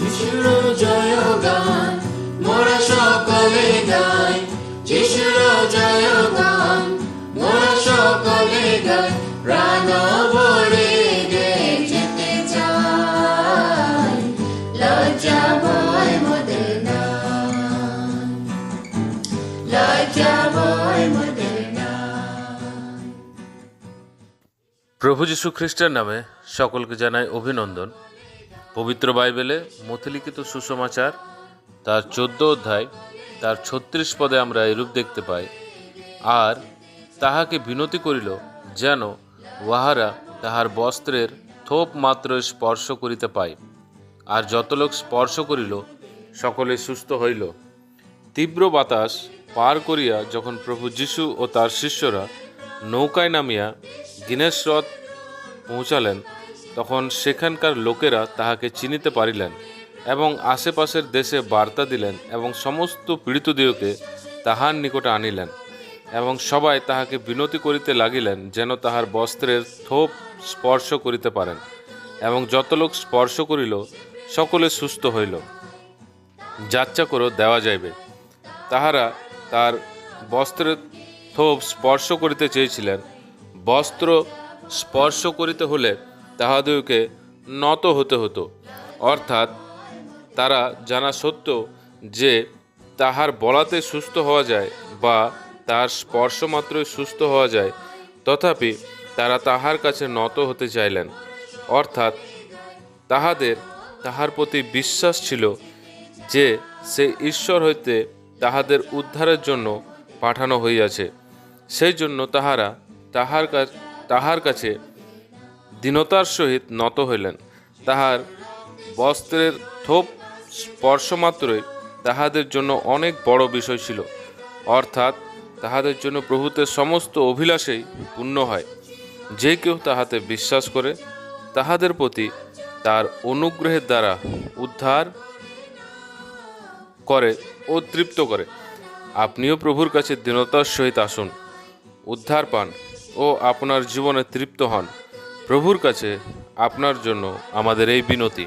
যিশুর মোরা সকলে গাই। যিশুর মোরা সকলে গাই। প্রাণ ভরে গে যেতে চাই, লজ্জা ভয় লজ্জা ভয় প্রভু যীশু খ্রিস্টের নামে সকলকে জানাই অভিনন্দন। পবিত্র বাইবেলে মথিলিখিত সুসমাচার, তার চোদ্দ অধ্যায়, তার ছত্রিশ পদে আমরা এরূপ দেখতে পাই, আর তাহাকে বিনতি করিল যেন উহারা তাহার বস্ত্রের থোপ মাত্র স্পর্শ করিতে পায়। আর যত লোক স্পর্শ করিল, সকলে সুস্থ হইল। তীব্র বাতাস পার করিয়া যখন প্রভু যীশু ও তার শিষ্যরা নৌকায় নামিয়া গিনেস হ্রদ পৌঁছালেন তখন সেখানকার লোকেরা তাহাকে চিনিতে পারিলেন এবং আশেপাশের দেশে বার্তা দিলেন এবং সমস্ত পীড়িতদিওকে তাহার নিকটে আনিলেন এবং সবাই তাহাকে বিনতি করিতে লাগিলেন যেন তাহার বস্ত্রের থোপ স্পর্শ করিতে পারেন এবং যত লোক স্পর্শ করিল, সকলে সুস্থ হইল। যাচ্চা করো দেওয়া যাইবে। তাহারা তার বস্ত্রের থোপ স্পর্শ করিতে চেয়েছিলেন। বস্ত্র স্পর্শ করিতে হলে তাহাদেরকে নত হতে হতো। অর্থাৎ তারা জানা সত্য যে তাহার বলাতে সুস্থ হওয়া যায় বা তার স্পর্শ মাত্রই সুস্থ হওয়া যায়, তথাপি তারা তাহার কাছে নত হতে চাইলেন। অর্থাৎ তাহাদের তাহার প্রতি বিশ্বাস ছিল যে সে ঈশ্বর হইতে তাহাদের উদ্ধারের জন্য পাঠানো হইয়াছে। সেই জন্য তাহারা তাহার কাছ তাহার কাছে দীনতার সহিত নত হইলেন, তাহার বস্ত্রের থোপ স্পর্শমাত্রই তাহাদের জন্য অনেক বড় বিষয় ছিল, অর্থাৎ তাহাদের জন্য প্রভুতের সমস্ত অভিলাষেই পূর্ণ হয়। যে কেউ তাহাতে বিশ্বাস করে, তাহাদের প্রতি তার অনুগ্রহের দ্বারা উদ্ধার করে ও তৃপ্ত করে। আপনিও প্রভুর কাছে দীনতার সহিত আসুন, উদ্ধার পান ও আপনার জীবনে তৃপ্ত হন। প্রভুর কাছে আপনার জন্য আমাদের এই বিনতি।